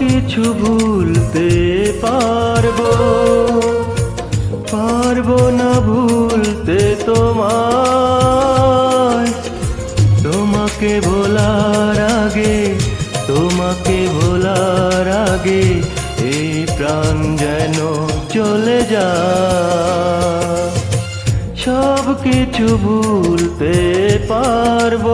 কিছু ভুলতে পারব। পারব না ভুলতে তোমায়। তোমাকে ভোলার আগে, তোমাকে ভোলার আগে এই প্রাণ যেন চলে যা সব কিছু ভুলতে পারব।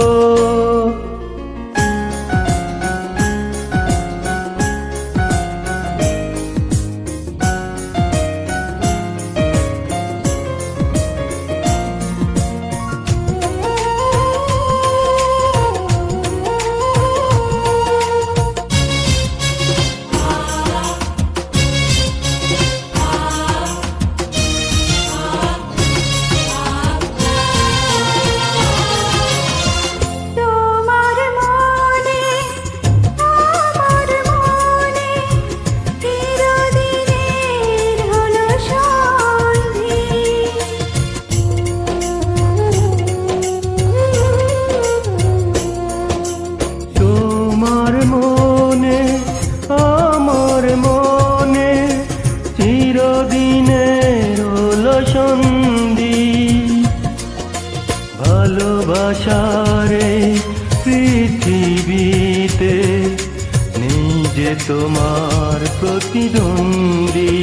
হলো ভালোবাসারে পৃথিবীতে নিজে তোমার প্রতিদ্বন্দ্বী।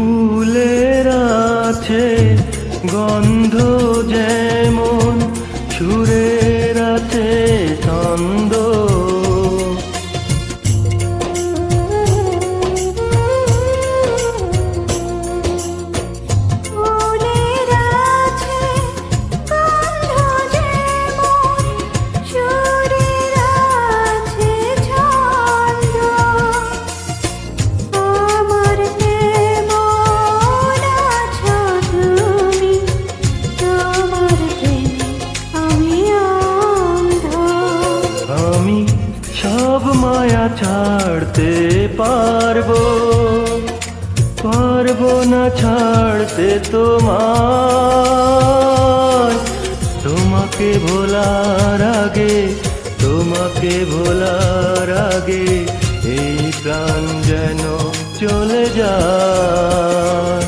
ফুলের আছে গন্ধ যেমন সুরের আছে ছন্দ মায়া ছাড়তে পারব। পারব না ছাড়তে তোমার তোমাকে ভোলার আগে, তোমাকে ভোলার আগে এই প্রাণ যেন চলে যায়।